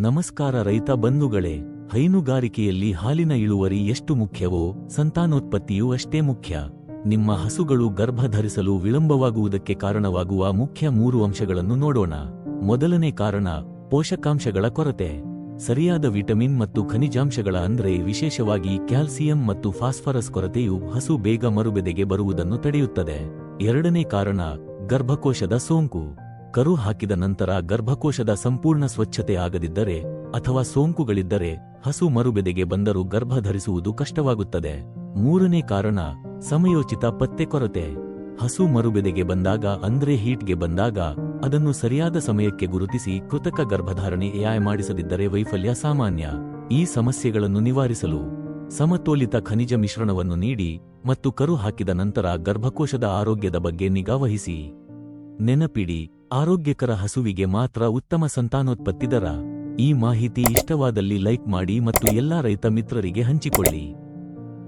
ನಮಸ್ಕಾರ ರೈತ ಬಂಧುಗಳೇ, ಹೈನುಗಾರಿಕೆಯಲ್ಲಿ ಹಾಲಿನ ಇಳುವರಿ ಎಷ್ಟು ಮುಖ್ಯವೋ, ಸಂತಾನೋತ್ಪತ್ತಿಯೂ ಅಷ್ಟೇ ಮುಖ್ಯ. ನಿಮ್ಮ ಹಸುಗಳು ಗರ್ಭಧರಿಸಲು ವಿಳಂಬವಾಗುವುದಕ್ಕೆ ಕಾರಣವಾಗುವ ಮುಖ್ಯ ಮೂರು ಅಂಶಗಳನ್ನು ನೋಡೋಣ. ಮೊದಲನೇ ಕಾರಣ, ಪೋಷಕಾಂಶಗಳ ಕೊರತೆ. ಸರಿಯಾದ ವಿಟಮಿನ್ ಮತ್ತು ಖನಿಜಾಂಶಗಳ ಅಂದರೆ ವಿಶೇಷವಾಗಿ ಕ್ಯಾಲ್ಸಿಯಂ ಮತ್ತು ಫಾಸ್ಫರಸ್ ಕೊರತೆಯು ಹಸು ಬೇಗ ಮರುಬೆದೆಗೆ ಬರುವುದನ್ನು ತಡೆಯುತ್ತದೆ. ಎರಡನೇ ಕಾರಣ, ಗರ್ಭಕೋಶದ ಸೋಂಕು. ಕರು ಹಾಕಿದ ನಂತರ ಗರ್ಭಕೋಶದ ಸಂಪೂರ್ಣ ಸ್ವಚ್ಛತೆ ಆಗದಿದ್ದರೆ ಅಥವಾ ಸೋಂಕುಗಳಿದ್ದರೆ ಹಸು ಮರುಬೆದೆಗೆ ಬಂದರೂ ಗರ್ಭ ಧರಿಸುವುದು ಕಷ್ಟವಾಗುತ್ತದೆ. ಮೂರನೇ ಕಾರಣ, ಸಮಯೋಚಿತ ಪತ್ತೆ ಕೊರತೆ. ಹಸು ಮರುಬೆದೆಗೆ ಬಂದಾಗ, ಅಂದ್ರೆ ಹೀಟ್ಗೆ ಬಂದಾಗ, ಅದನ್ನು ಸರಿಯಾದ ಸಮಯಕ್ಕೆ ಗುರುತಿಸಿ ಕೃತಕ ಗರ್ಭಧಾರಣೆ ಎಐ ಮಾಡಿಸದಿದ್ದರೆ ವೈಫಲ್ಯ ಸಾಮಾನ್ಯ. ಈ ಸಮಸ್ಯೆಗಳನ್ನು ನಿವಾರಿಸಲು ಸಮತೋಲಿತ ಖನಿಜ ಮಿಶ್ರಣವನ್ನು ನೀಡಿ ಮತ್ತು ಕರು ಹಾಕಿದ ನಂತರ ಗರ್ಭಕೋಶದ ಆರೋಗ್ಯದ ಬಗ್ಗೆ ನಿಗಾವಹಿಸಿ. ನೆನಪಿಡಿ ಆರೋಗ್ಯಕರ ಹಸುವಿಗೆ ಮಾತ್ರ ಉತ್ತಮ ಸಂತಾನೋತ್ಪತ್ತಿ ದರ ಈ ಮಾಹಿತಿ ಇಷ್ಟವಾದಲ್ಲಿ ಲೈಕ್ ಮಾಡಿ ಮತ್ತು ಎಲ್ಲಾ ರೈತ ಮಿತ್ರರಿಗೆ ಹಂಚಿಕೊಳ್ಳಿ.